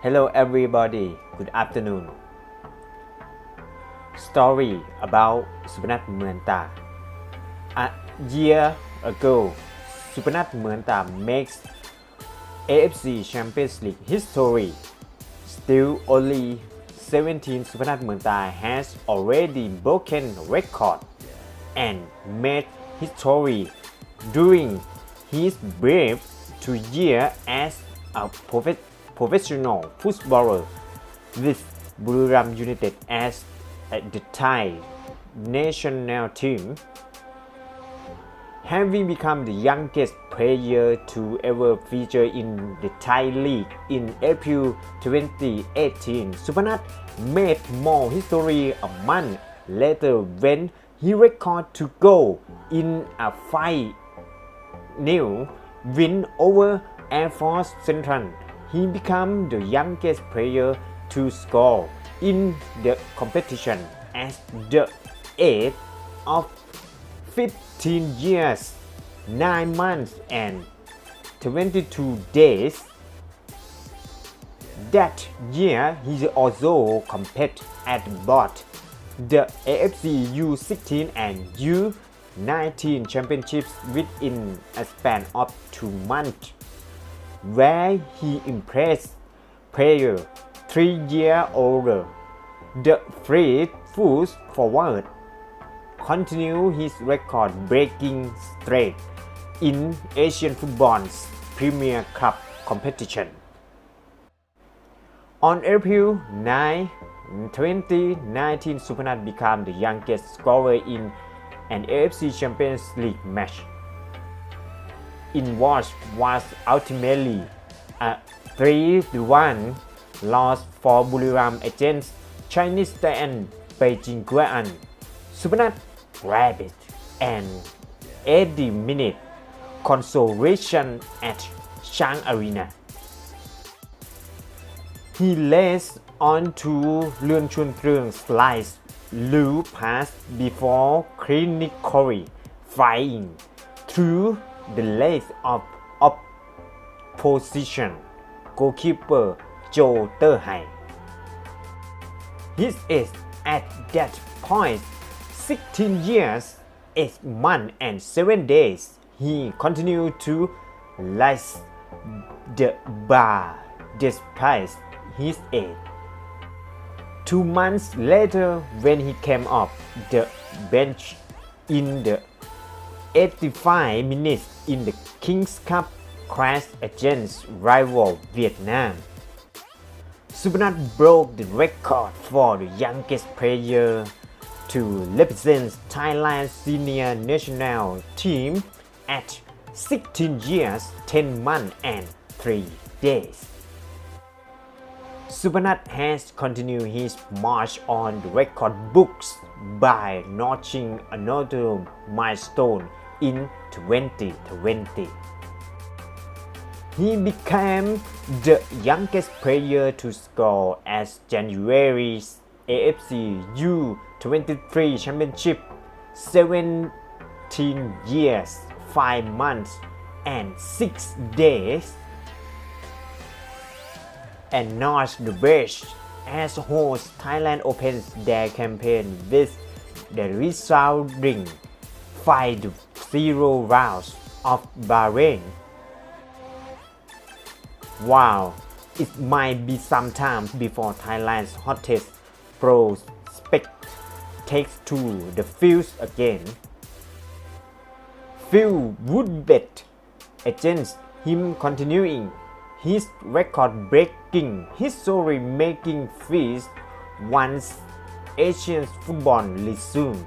Hello everybody. Good afternoon. Story about Supanat Muanta. A year ago Supanat Muanta makes AFC Champions League history. Still only 17 Supanat Muanta has already broken record and made history during his brief two year as a profe- professional footballer with Buriram United as at the Thai national team. Having become the youngest player to ever feature in the Thai league in April 2018, Supanat made more history a month later when he recorded to go in a new win over Air Force Central. He became the youngest player to score in the competition at the age of 15 years, 9 months and 22 days. That year, he also competed at both the AFC U16 and U19 championships within a span of two months, where he impressed players three years older. The free foot forward continued his record-breaking streak in Asian football's Premier Cup competition. On April 9, 2019, Supanat became the youngest scorer in an AFC Champions League match. In what was ultimately uh, a 3-1 loss for Buriram against Chinese giant Beijing Guoan. Supanat grabbed it and 80 minute consolation at Chang Arena. He lays on to Lương Chun Trương slice loop pass before clinically flying through the legs of opposition goalkeeper Joe Terhai. His age at that point 16 years, 8 months and 7 days. He continued to rise the bar despite his age. Two months later, when he came off the bench in the 85 minutes in the Kings Cup clash against rival Vietnam, Supanat broke the record for the youngest player to represent Thailand's senior national team at 16 years, 10 months and 3 days. Supanat has continued his march on the record books by notching another milestone in 2020. He became the youngest player to score as January's AFC U23 Championship 17 years, 5 months and 6 days and not the bridge as host Thailand opens their campaign with the resounding 5-0 rounds of Bahrain. Wow, it might be some time before Thailand's hottest prospect takes to the field again. Phil Woodbet against him continuing his record-breaking history-making feast once Asian football resumes.